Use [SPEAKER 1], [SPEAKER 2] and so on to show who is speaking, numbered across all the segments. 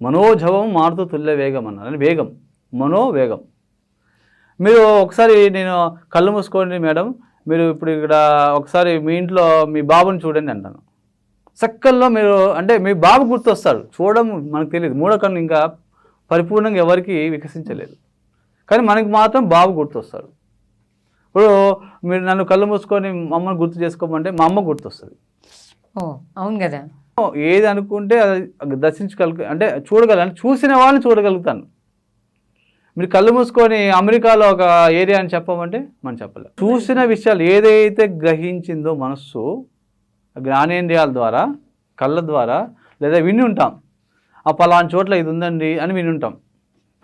[SPEAKER 1] మనోజవం మారుతూ తుల్య వేగం అన్నారు. వేగం మనో వేగం మీరు ఒకసారి నేను కళ్ళు మూసుకోండి మేడం. మీరు ఇప్పుడు ఇక్కడ ఒకసారి మీ ఇంట్లో మీ బాబుని చూడండి అంటాను. సక్కల్లో మీరు అంటే మీ బాబు గుర్తొస్తాడు. చూడడం మనకు తెలియదు మూడో కన్ను ఇంకా పరిపూర్ణంగా ఎవరికి వికసించలేదు. కానీ మనకి మాత్రం బాబు గుర్తొస్తాడు. ఇప్పుడు మీరు నన్ను కళ్ళు మూసుకొని మా అమ్మని గుర్తు చేసుకోమంటే మా అమ్మ గుర్తొస్తుంది.
[SPEAKER 2] ఓ అవును కదా.
[SPEAKER 1] ఏది అనుకుంటే అది దర్శించగలుగు అంటే చూడగలను చూసిన వాళ్ళని చూడగలుగుతాను. మీరు కళ్ళు మూసుకొని అమెరికాలో ఒక ఏరియా అని చెప్పమంటే మనం చెప్పలేం. చూసిన విషయాలు ఏదైతే గ్రహించిందో మనస్సు జ్ఞానేంద్రియాల ద్వారా కళ్ళ ద్వారా లేదా విని ఉంటాం. ఆ పలానా చోట్ల ఇది ఉందండి అని విని ఉంటాం.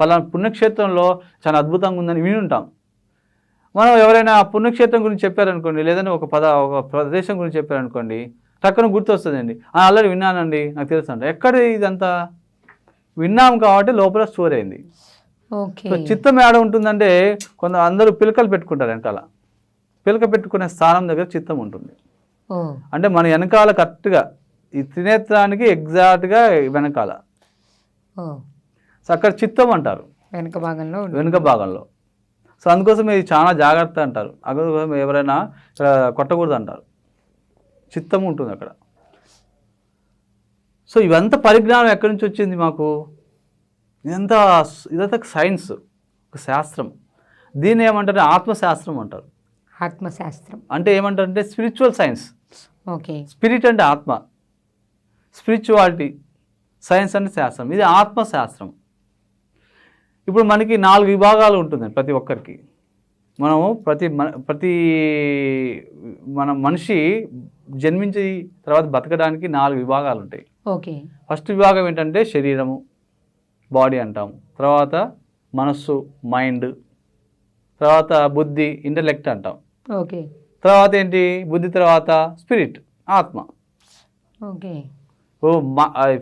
[SPEAKER 1] పలానా పుణ్యక్షేత్రంలో చాలా అద్భుతంగా ఉందని విని ఉంటాం. మనం ఎవరైనా ఆ పుణ్యక్షేత్రం గురించి చెప్పారనుకోండి లేదని ఒక పద ఒక ప్రదేశం గురించి చెప్పారనుకోండి టక్కున గుర్తొస్తుందండి. "ఆ, ఆల్రెడీ విన్నానండి నాకు తెలుసు అంట ఎక్కడ ఇదంతా? విన్నాం కాబట్టి లోపల స్టోర్ అయింది. చిత్తం ఏడ ఉంటుందంటే కొంత అందరూ పిలకలు పెట్టుకుంటారు వెనకాల. పిలక పెట్టుకునే స్థానం దగ్గర చిత్తం ఉంటుంది. అంటే మన వెనకాల కరెక్ట్గా ఈ త్రినేత్రానికి ఎగ్జాక్ట్గా వెనకాల. సో అక్కడ చిత్తం అంటారు.
[SPEAKER 2] వెనక భాగంలో.
[SPEAKER 1] వెనుక భాగంలో. సో అందుకోసం ఇది చాలా జాగ్రత్త అంటారు. అందుకోసం ఎవరైనా ఇక్కడ కొట్టకూడదు అంటారు. చిత్తం ఉంటుంది అక్కడ. సో ఇవంతా పరిజ్ఞానం ఎక్కడి నుంచి వచ్చింది మాకు? ఇదంతా ఇదంతా సైన్స్ ఒక శాస్త్రం. దీన్ని ఏమంటారు? ఆత్మశాస్త్రం అంటారు.
[SPEAKER 2] ఆత్మశాస్త్రం.
[SPEAKER 1] అంటే ఏమంటారంటే స్పిరిచువల్ సైన్స్.
[SPEAKER 2] ఓకే.
[SPEAKER 1] స్పిరిట్ అంటే ఆత్మ. స్పిరిచువాలిటీ సైన్స్ అంటే శాస్త్రం. ఇది ఆత్మశాస్త్రం. ఇప్పుడు మనకి నాలుగు విభాగాలు ఉంటుంది ప్రతి ఒక్కరికి. మనము ప్రతి మన ప్రతి మన మనిషి జన్మించి తర్వాత బతకడానికి నాలుగు విభాగాలు ఉంటాయి.
[SPEAKER 2] ఓకే.
[SPEAKER 1] ఫస్ట్ విభాగం ఏంటంటే శరీరము బాడీ అంటాము. తర్వాత మనస్సు మైండ్ తర్వాత బుద్ధి ఇంటలెక్ట్ అంటాం
[SPEAKER 2] ఓకే.
[SPEAKER 1] తర్వాత ఏంటి? బుద్ధి తర్వాత స్పిరిట్ ఆత్మ.
[SPEAKER 2] ఓకే.
[SPEAKER 1] ఓ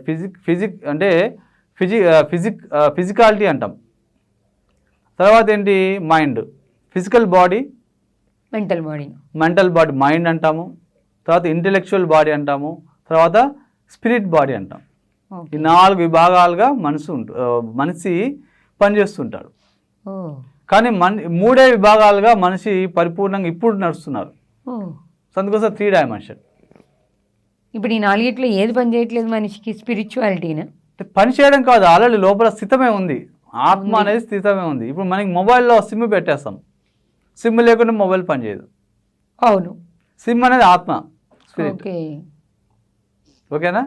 [SPEAKER 1] ఫిజిక్ ఫిజిక్ అంటే ఫిజి ఫిజిక్ ఫిజికాలిటీ అంటాం. తర్వాత ఏంటి? Mind. Physical body
[SPEAKER 2] mental body
[SPEAKER 1] mental body mind అంటాము. తర్వాత ఇంటెలెక్చువల్ బాడీ అంటాము. తర్వాత స్పిరిట్ బాడీ అంటాం. ఈ నాలుగు విభాగాలుగా మనసు ఉంటు మనిషి పనిచేస్తుంటాడు. కానీ మన మూడే విభాగాలుగా మనిషి పరిపూర్ణంగా ఇప్పుడు నడుస్తున్నారు. అందుకోసం త్రీ డైమెన్షన్
[SPEAKER 2] ఇప్పుడు ఈ నాలుగిట్లో ఏది పని చేయట్లేదు మనిషికి? స్పిరిచువాలిటీనా
[SPEAKER 1] పని చేయడం కాదు ఆల్రెడీ లోపల స్థితమే ఉంది. ఆత్మ అనేది స్థితమే ఉంది. ఇప్పుడు మనకి మొబైల్లో సిమ్ పెట్టేస్తాం. సిమ్ లేకుండా మొబైల్ పనిచేయదు
[SPEAKER 2] అవును.
[SPEAKER 1] సిమ్ అనేది ఆత్మ స్పిరిట్.
[SPEAKER 2] ఓకే.
[SPEAKER 1] ఓకేనా?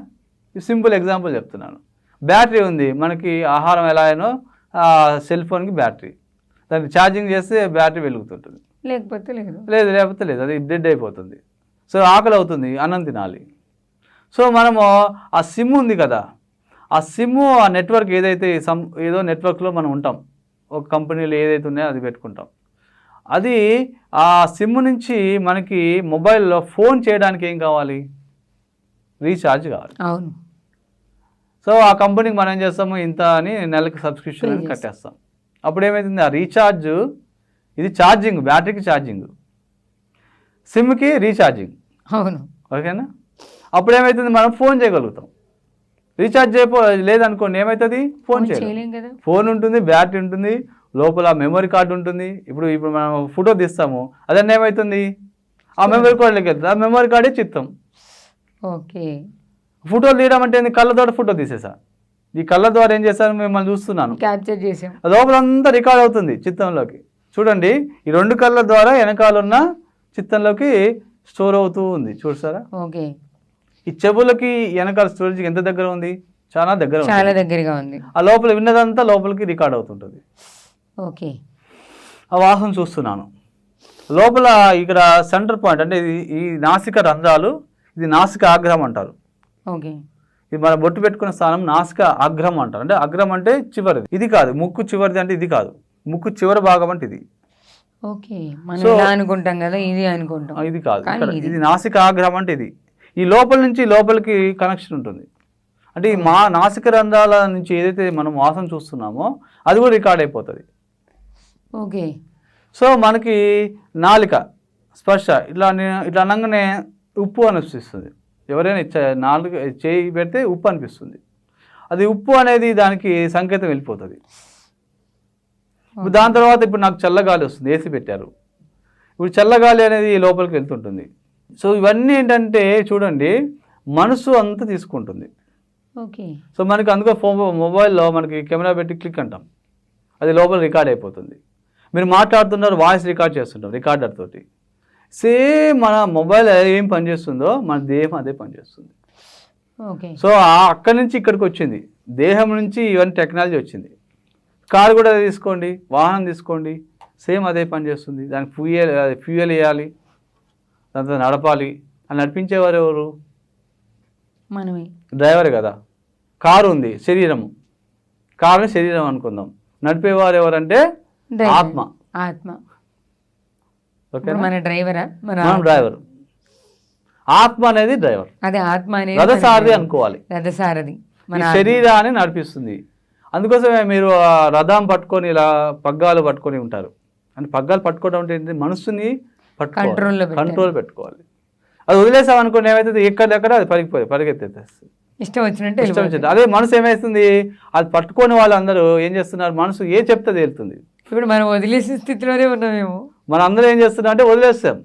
[SPEAKER 1] ఈ సింపుల్ ఎగ్జాంపుల్ చెప్తున్నాను. బ్యాటరీ ఉంది మనకి ఆహారం ఎలా అయినో సెల్ ఫోన్కి బ్యాటరీ. దానికి ఛార్జింగ్ చేస్తే బ్యాటరీ వెలుగుతుంటుంది.
[SPEAKER 2] లేకపోతే లేదు.
[SPEAKER 1] లేదు లేకపోతే లేదు అది డెడ్ అయిపోతుంది. సో ఆకలి అవుతుంది అన్నం తినాలి. సో మనము ఆ సిమ్ ఉంది కదా ఆ సిమ్ ఆ నెట్వర్క్ ఏదైతే సమ్ ఏదో నెట్వర్క్లో మనం ఉంటాం. ఒక కంపెనీలో ఏదైతే ఉన్నాయో అది పెట్టుకుంటాం. అది ఆ సిమ్ నుంచి మనకి మొబైల్లో ఫోన్ చేయడానికి ఏం కావాలి? రీఛార్జ్ కావాలి.
[SPEAKER 2] అవును.
[SPEAKER 1] సో ఆ కంపెనీకి మనం ఏం చేస్తాము? ఇంత అని నెలకి సబ్స్క్రిప్షన్. కట్టేస్తాం. అప్పుడు ఏమవుతుంది ఆ రీఛార్జ్ ఇది ఛార్జింగ్ బ్యాటరీకి ఛార్జింగ్. సిమ్కి రీఛార్జింగ్.
[SPEAKER 2] అవును.
[SPEAKER 1] ఓకేనా? అప్పుడు ఏమవుతుంది మనం ఫోన్ చేయగలుగుతాం. రీఛార్జ్ చేయపో లేదనుకోండి ఏమవుతుంది ఫోన్ చేయలేం.
[SPEAKER 2] చేయలేం కదా.
[SPEAKER 1] ఫోన్ ఉంటుంది బ్యాటరీ ఉంటుంది. లోపల మెమరీ కార్డు ఉంటుంది. ఇప్పుడు ఇప్పుడు మనం ఫోటో తీస్తాము. అదన్నీ ఏమవుతుంది ఆ మెమరీ కార్డులోకి వెళ్తుంది. ఆ మెమరీ కార్డే చిత్తం.
[SPEAKER 2] ఓకే.
[SPEAKER 1] ఫోటోలు తీయడం అంటే ఏంది? కళ్ళతోటి ఫోటో తీసేసా. ఈ కళ్ళ ద్వారా ఏం చేశాను? మిమ్మల్ని చూస్తున్నాను.
[SPEAKER 2] క్యాప్చర్ చేసాం.
[SPEAKER 1] లోపలంతా రికార్డ్ అవుతుంది చిత్తంలోకి. చూడండి ఈ రెండు కళ్ళ ద్వారా వెనకాల ఉన్న చిత్తంలోకి స్టోర్ అవుతూ ఉంది. చూసారా?
[SPEAKER 2] ఓకే.
[SPEAKER 1] ఈ చెవులకి వెనకాల స్టోరేజ్ ఎంత దగ్గర ఉంది? చాలా దగ్గర
[SPEAKER 2] చాలా దగ్గరగా ఉంది.
[SPEAKER 1] ఆ లోపల విన్నదంతా లోపలికి రికార్డ్ అవుతుంటుంది.
[SPEAKER 2] ఓకే.
[SPEAKER 1] ఆ వాసన చూస్తున్నాను. లోపల ఇక్కడ సెంటర్ పాయింట్ అంటే ఇది ఈ నాసిక రంధ్రాలు ఇది నాసిక ఆగ్రహం అంటారు.
[SPEAKER 2] ఓకే.
[SPEAKER 1] ఇది మన బొట్టు పెట్టుకున్న స్థానం నాసిక అగ్రం అంటారు. అంటే అగ్రం అంటే చివరిది. ఇది కాదు ముక్కు చివరిది అంటే ఇది కాదు. ముక్కు చివరి భాగం అంటే ఇది.
[SPEAKER 2] ఓకే. మనం అనుకుంటాం కదా ఇది అనుకుంటాం.
[SPEAKER 1] ఇది కాదు.
[SPEAKER 2] ఇది.
[SPEAKER 1] నాసిక ఆగ్రహం అంటే ఇది. ఈ లోపల నుంచి లోపలికి కనెక్షన్ ఉంటుంది. అంటే మా నాసిక రంధ్రాల నుంచి ఏదైతే మనం వాసన చూస్తున్నామో అది కూడా రికార్డ్ అయిపోతుంది.
[SPEAKER 2] ఓకే.
[SPEAKER 1] సో మనకి నాలిక స్పర్శ ఇట్లా ఇట్లా అనగానే ఉప్పు అనిపిస్తుంది. ఎవరైనా నాలుగు చేయి పెడితే ఉప్పు అనిపిస్తుంది. అది ఉప్పు అనేది దానికి సంకేతం వెళ్ళిపోతుంది. దాని తర్వాత ఇప్పుడు నాకు చల్లగాలి వస్తుంది ఏసీ పెట్టారు. ఇప్పుడు చల్లగాలి అనేది లోపలికి వెళ్తుంటుంది. సో ఇవన్నీ ఏంటంటే చూడండి మనసు అంతా తీసుకుంటుంది.
[SPEAKER 2] ఓకే.
[SPEAKER 1] సో మనకి అందుకో ఫోన్ మొబైల్లో మనకి కెమెరా పెట్టి క్లిక్ అంటాం. అది లోపల రికార్డ్ అయిపోతుంది. మీరు మాట్లాడుతున్నారు వాయిస్ రికార్డ్ చేస్తుంటారు రికార్డర్ తోటి. సేమ్ మన మొబైల్ ఏం పనిచేస్తుందో మన దేహం అదే పనిచేస్తుంది
[SPEAKER 2] ఓకే.
[SPEAKER 1] సో ఆ అక్కడి నుంచి ఇక్కడికి వచ్చింది. దేహం నుంచి ఇవన్నీ టెక్నాలజీ వచ్చింది. కారు కూడా తీసుకోండి వాహనం తీసుకోండి సేమ్ అదే పని చేస్తుంది. దానికి ఫ్యూయల్ ఫ్యూయల్ వేయాలి దాంతో నడపాలి అని నడిపించేవారు ఎవరు?
[SPEAKER 2] మనమే.
[SPEAKER 1] డ్రైవర్ కదా. కారు ఉంది శరీరము. కారుని శరీరం అనుకుందాం. నడిపేవారు ఎవరంటే. ఆత్మ.
[SPEAKER 2] ఆత్మ.
[SPEAKER 1] ఓకే
[SPEAKER 2] మన డ్రైవరా? మన
[SPEAKER 1] డ్రైవర్. ఆత్మ అనేది డ్రైవర్.
[SPEAKER 2] అదే ఆత్మ అనేది
[SPEAKER 1] రథసారథి అనుకోవాలి.
[SPEAKER 2] రథసారథి. మన
[SPEAKER 1] శరీరాన్ని నడిపిస్తుంది. అందుకోసమే మీరు రథం పట్టుకొని ఇలా పగ్గాలు పట్టుకొని ఉంటారు. అంటే పగ్గాలు పట్టుకోవడం అంటే ఏంటి? మనసుని
[SPEAKER 2] Control లో పెట్టాలి.
[SPEAKER 1] కంట్రోల్ పెట్టుకోవాలి. అది వదిలేసాం అనుకోండి ఏమైతుంది? ఎక్కడెక్కడ అది పరిగిపోయి పరిగెత్తేస్తుంది
[SPEAKER 2] ఇష్టం వచ్చినట్టు
[SPEAKER 1] ఇష్టం. వచ్చింది అదే మనసు ఏమవుతుంది అది పట్టుకొని వాళ్ళందరూ ఏం చేస్తున్నారు? మనసు ఏ చెప్తే తేలుతుంది
[SPEAKER 2] ఇప్పుడు మనం వదిలేసే స్థితిలోనే ఉన్నామేమో.
[SPEAKER 1] మన అందరూ ఏం చేస్తున్నాం అంటే వదిలేస్తాం.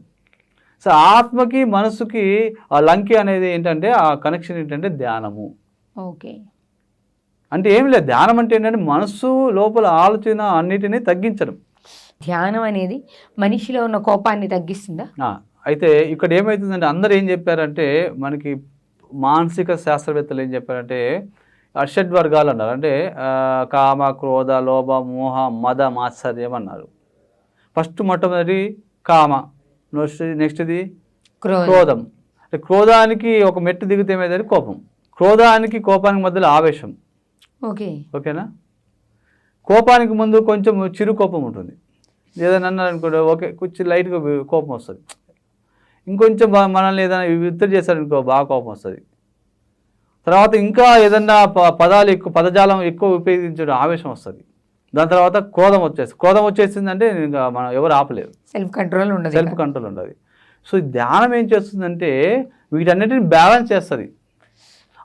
[SPEAKER 1] సో ఆత్మకి మనసుకి ఆ లంకి అనేది ఏంటంటే ఆ కనెక్షన్ ఏంటంటే ధ్యానము.
[SPEAKER 2] ఓకే.
[SPEAKER 1] అంటే ఏం లేదు ధ్యానం అంటే ఏంటంటే మనసు లోపల ఆలోచన అన్నిటినీ తగ్గించడం.
[SPEAKER 2] ధ్యానం అనేది మనిషిలో ఉన్న కోపాన్ని తగ్గిస్తుందా?
[SPEAKER 1] అయితే ఇక్కడ ఏమవుతుందంటే అందరూ ఏం చెప్పారంటే మనకి మానసిక శాస్త్రవేత్తలు ఏం చెప్పారంటే అషడ్ వర్గాలు అన్నారు. అంటే కామ క్రోధ లోభ మోహ మద మాత్సర్యం అన్నారు. ఫస్ట్ మొట్టమొదటి కామ నెక్స్ట్ నెక్స్ట్ది
[SPEAKER 2] క్రోధం.
[SPEAKER 1] అంటే క్రోధానికి ఒక మెట్టు దిగితే ఏమైందంటే కోపం. క్రోధానికి కోపానికి మధ్యలో ఆవేశం.
[SPEAKER 2] ఓకే.
[SPEAKER 1] ఓకేనా? కోపానికి ముందు కొంచెం చిరు కోపం ఉంటుంది. ఏదైనా అన్నారు అనుకోండి ఓకే కొంచెం లైట్గా కోపం వస్తుంది. ఇంకొంచెం మనల్ని ఏదైనా విత్తడి చేశారనుకో బాగా కోపం వస్తుంది. తర్వాత ఇంకా ఏదన్నా ప- పదాలు ఎక్కువ పదజాలం ఎక్కువ ఉపయోగించడం ఆవేశం వస్తుంది. దాని తర్వాత క్రోధం వచ్చేస్తుంది. క్రోధం వచ్చేసిందంటే ఇంకా మనం ఎవరు ఆపలేరు.
[SPEAKER 2] సెల్ఫ్ కంట్రోల్ ఉండదు
[SPEAKER 1] సెల్ఫ్ కంట్రోల్ ఉండదు. సో ధ్యానం ఏం చేస్తుందంటే వీటన్నిటిని బ్యాలెన్స్ చేస్తుంది.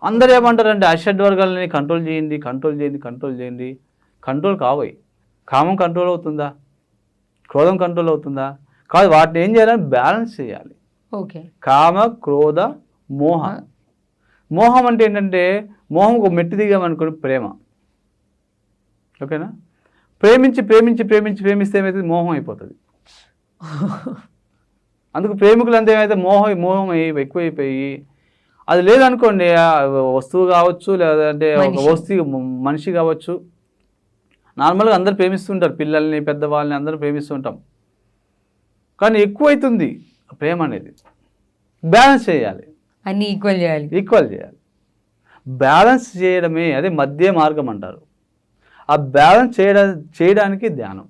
[SPEAKER 1] అందరూ ఏమంటారంటే అషడ్ వర్గాలని కంట్రోల్ చేయండి కంట్రోల్ చేయండి కంట్రోల్ చేయండి. కంట్రోల్ కావయి. కామం కంట్రోల్ అవుతుందా? క్రోధం కంట్రోల్ అవుతుందా? కాదు వాటిని ఏం చేయాలని బ్యాలెన్స్ చేయాలి.
[SPEAKER 2] ఓకే
[SPEAKER 1] కామ క్రోధ మోహ. మోహం అంటే ఏంటంటే మోహం ఒక మెట్టు దిగామనుకోండి ప్రేమ. ఓకేనా? ప్రేమించి ప్రేమించి ప్రేమించి ప్రేమిస్తే ఏమైతుంది? మోహం అయిపోతుంది. అందుకు ప్రేమికులు అంతా ఏమైతే మోహం మోహం ఎక్కువైపోయి అది లేదనుకోండి వస్తువు కావచ్చు లేదంటే ఒక. వస్తువు మనిషి కావచ్చు. నార్మల్గా అందరు ప్రేమిస్తుంటారు పిల్లల్ని పెద్దవాళ్ళని అందరూ ప్రేమిస్తుంటాం. కానీ ఎక్కువైతుంది ప్రేమ అనేది. బ్యాలెన్స్ చేయాలి.
[SPEAKER 2] అన్ని ఈక్వల్ చేయాలి.
[SPEAKER 1] ఈక్వల్ చేయాలి. బ్యాలెన్స్ చేయడమే అదే మధ్య మార్గం అంటారు. ఆ బ్యాలెన్స్ చేయడా చేయడానికి ధ్యానం.